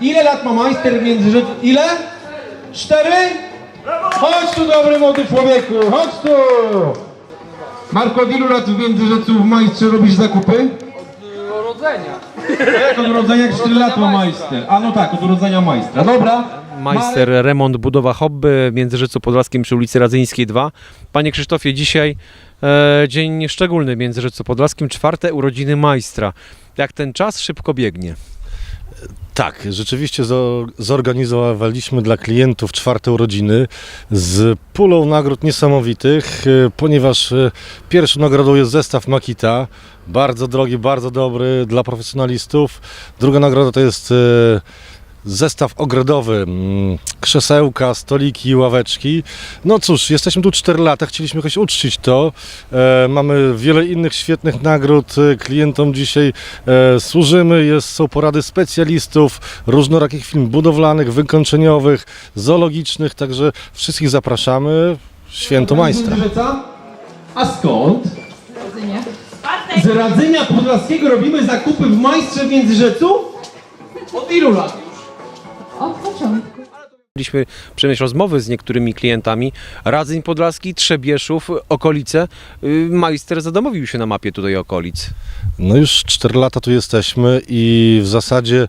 Ile lat ma majster w Międzyrzeczu? Ile? Cztery? Chodź tu dobry młody człowieku, chodź tu! Marko, od ilu lat w Międzyrzecu w majstrze robisz zakupy? Od urodzenia. Jak od urodzenia, jak 4 lata ma majster. A no tak, od urodzenia majstra. Dobra. Majster, remont, budowa hobby w Międzyrzecu Podlaskim przy ulicy Radzyńskiej 2. Panie Krzysztofie, dzisiaj e, dzień szczególny w Międzyrzecu Podlaskim, czwarte urodziny majstra. Jak ten czas szybko biegnie. Tak, rzeczywiście zo- zorganizowaliśmy dla klientów czwarte urodziny z pulą nagród niesamowitych, e, ponieważ e, pierwszą nagrodą jest zestaw Makita, bardzo drogi, bardzo dobry dla profesjonalistów. Druga nagroda to jest e, zestaw ogrodowy, mm, krzesełka, stoliki, ławeczki. No cóż, jesteśmy tu 4 lata, chcieliśmy jakoś uczcić to. E, mamy wiele innych świetnych nagród. E, Klientom dzisiaj e, służymy. Jest, są porady specjalistów, różnorakich firm budowlanych, wykończeniowych, zoologicznych, także wszystkich zapraszamy. Święto Majstra. A skąd? Z Radzenia Podlaskiego robimy zakupy w majstrze w Międzyrzecu? Od ilu lat? Od początku. Mieliśmy przemieść rozmowy z niektórymi klientami. Radzyń Podlaski, Trzebieszów, okolice. Y, Majster zadomowił się na mapie tutaj okolic. No już 4 lata tu jesteśmy i w zasadzie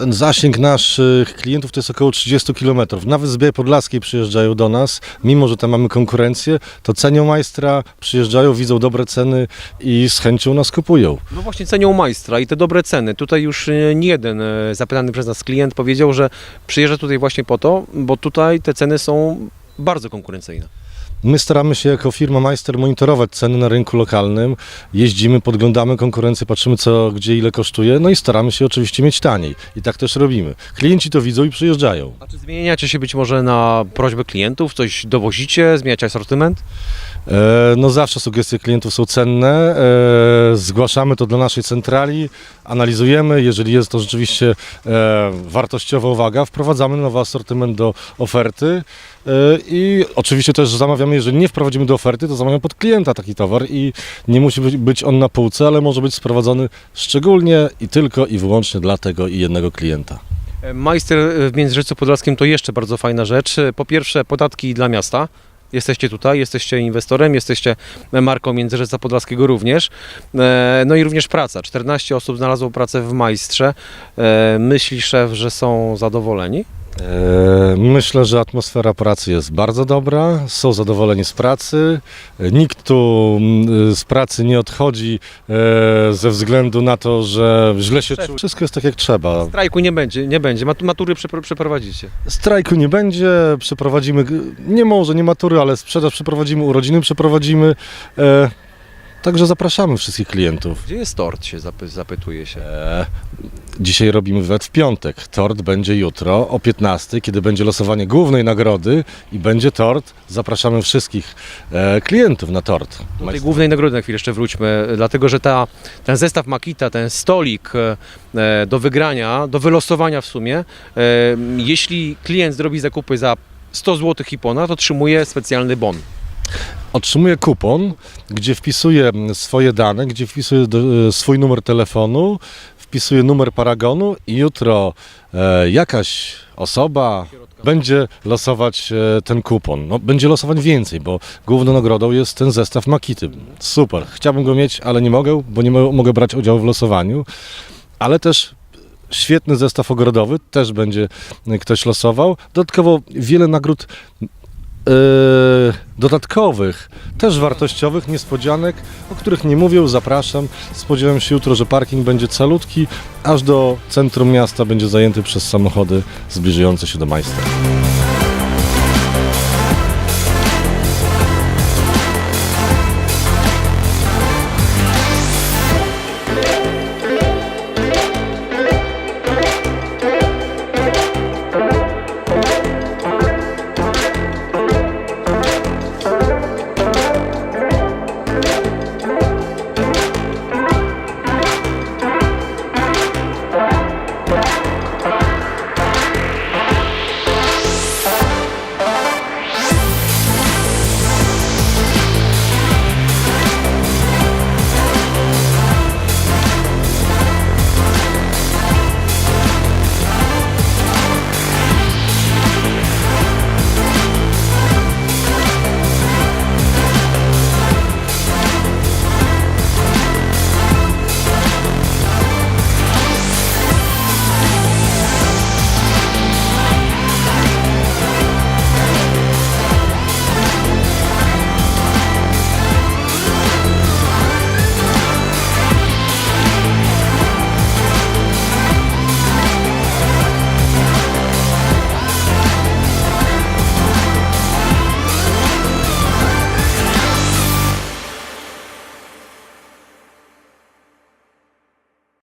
ten zasięg naszych klientów to jest około 30 km. Nawet z Białej Podlaskiej przyjeżdżają do nas, mimo że tam mamy konkurencję, to cenią majstra, przyjeżdżają, widzą dobre ceny i z chęcią nas kupują. No właśnie cenią majstra i te dobre ceny. Tutaj już e, nie jeden e, zapytany przez nas klient powiedział, że przyjeżdża tutaj właśnie po to, bo tutaj te ceny są bardzo konkurencyjne. My staramy się jako firma Majster monitorować ceny na rynku lokalnym. Jeździmy, podglądamy konkurencję, patrzymy co, gdzie, ile kosztuje, no i staramy się oczywiście mieć taniej. I tak też robimy. Klienci to widzą i przyjeżdżają. A czy zmieniacie się być może na prośbę klientów? Coś dowozicie? Zmieniacie asortyment? E, No zawsze sugestie klientów są cenne. E, Zgłaszamy to do naszej centrali, analizujemy. Jeżeli jest to rzeczywiście e, wartościowa uwaga, wprowadzamy nowy asortyment do oferty. E, I oczywiście też zamawiamy, jeżeli nie wprowadzimy do oferty, to zamawiamy pod klienta taki towar i nie musi być, on na półce, ale może być sprowadzony szczególnie i tylko i wyłącznie dla tego i jednego klienta. E, Majster w Międzyrzecu Podlaskim to jeszcze bardzo fajna rzecz. E, Po pierwsze podatki dla miasta. Jesteście tutaj, jesteście inwestorem, jesteście marką Międzyrzeca Podlaskiego również. E, No i również praca. 14 osób znalazło pracę w Majstrze. E, Myśli szef, że są zadowoleni? E, Myślę, że atmosfera pracy jest bardzo dobra, są zadowoleni z pracy. Nikt tu z pracy nie odchodzi e, ze względu na to, że źle się czuje. Wszystko jest tak jak trzeba. Strajku nie będzie, nie będzie. Mat- Matury przepro- przeprowadzicie. Strajku nie będzie, przeprowadzimy, nie może, nie matury, ale sprzedaż przeprowadzimy, urodziny przeprowadzimy. E, Także zapraszamy wszystkich klientów. Gdzie jest tort, się zapy- zapytuje się. E, Dzisiaj robimy wywiad w piątek. Tort będzie jutro o 15, kiedy będzie losowanie głównej nagrody i będzie tort. Zapraszamy wszystkich e, klientów na tort. Do tej głównej nagrody na chwilę jeszcze wróćmy, dlatego że ta, ten zestaw Makita, ten stolik e, do wygrania, do wylosowania w sumie, e, jeśli klient zrobi zakupy za 100 zł i ponad, otrzymuje specjalny bon. Otrzymuje kupon, gdzie wpisuje swoje dane, gdzie wpisuje e, swój numer telefonu, wpisuje numer paragonu i jutro e, jakaś osoba będzie losować e, ten kupon. No, będzie losować więcej, bo główną nagrodą jest ten zestaw Makity. Super. Chciałbym go mieć, ale nie mogę, bo nie mo- mogę brać udziału w losowaniu. Ale też świetny zestaw ogrodowy, też będzie e, ktoś losował. Dodatkowo wiele nagród dodatkowych, też wartościowych, niespodzianek, o których nie mówię, zapraszam. Spodziewam się jutro, że parking będzie calutki, aż do centrum miasta będzie zajęty przez samochody zbliżające się do majstra.